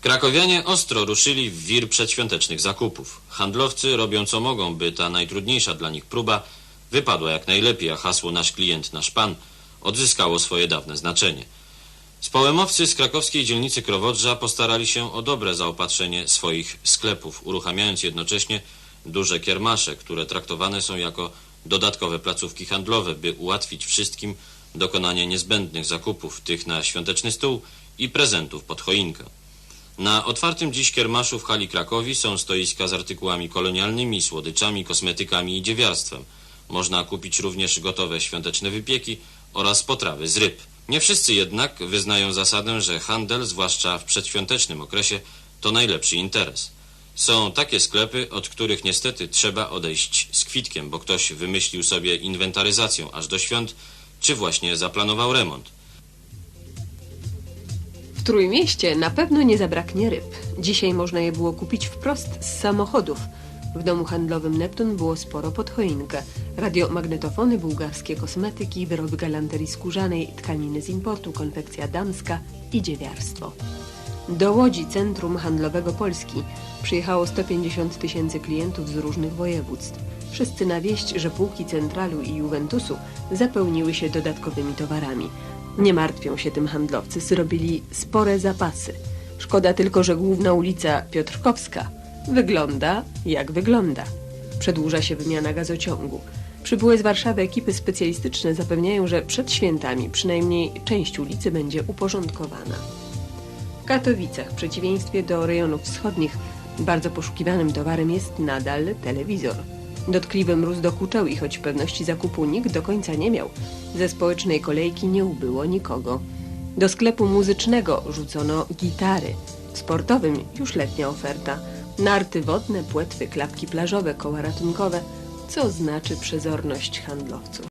Krakowianie ostro ruszyli w wir przedświątecznych zakupów. Handlowcy robią co mogą, by ta najtrudniejsza dla nich próba wypadła jak najlepiej, a hasło nasz klient, nasz pan odzyskało swoje dawne znaczenie. Społemowcy z krakowskiej dzielnicy Krowodrza postarali się o dobre zaopatrzenie swoich sklepów, uruchamiając jednocześnie duże kiermasze, które traktowane są jako dodatkowe placówki handlowe, by ułatwić wszystkim dokonanie niezbędnych zakupów, tych na świąteczny stół i prezentów pod choinkę. Na otwartym dziś kiermaszu w hali Krakowi są stoiska z artykułami kolonialnymi, słodyczami, kosmetykami i dziewiarstwem. Można kupić również gotowe świąteczne wypieki oraz potrawy z ryb. Nie wszyscy jednak wyznają zasadę, że handel, zwłaszcza w przedświątecznym okresie, to najlepszy interes. Są takie sklepy, od których niestety trzeba odejść z kwitkiem, bo ktoś wymyślił sobie inwentaryzację aż do świąt, czy właśnie zaplanował remont. Trójmieście na pewno nie zabraknie ryb. Dzisiaj można je było kupić wprost z samochodów. W domu handlowym Neptun było sporo pod choinkę. Radiomagnetofony, bułgarskie kosmetyki, wyroby galanterii skórzanej, tkaniny z importu, konfekcja damska i dziewiarstwo. Do Łodzi, centrum handlowego Polski, przyjechało 150 tysięcy klientów z różnych województw. Wszyscy na wieść, że półki Centralu i Juventusu zapełniły się dodatkowymi towarami. Nie martwią się tym handlowcy, zrobili spore zapasy. Szkoda tylko, że główna ulica Piotrkowska wygląda jak wygląda. Przedłuża się wymiana gazociągu. Przybyłe z Warszawy ekipy specjalistyczne zapewniają, że przed świętami przynajmniej część ulicy będzie uporządkowana. W Katowicach, w przeciwieństwie do rejonów wschodnich, bardzo poszukiwanym towarem jest nadal telewizor. Dotkliwy mróz dokuczał i choć pewności zakupu nikt do końca nie miał, ze społecznej kolejki nie ubyło nikogo. Do sklepu muzycznego rzucono gitary. W sportowym już letnia oferta. Narty wodne, płetwy, klapki plażowe, koła ratunkowe, co znaczy przezorność handlowców.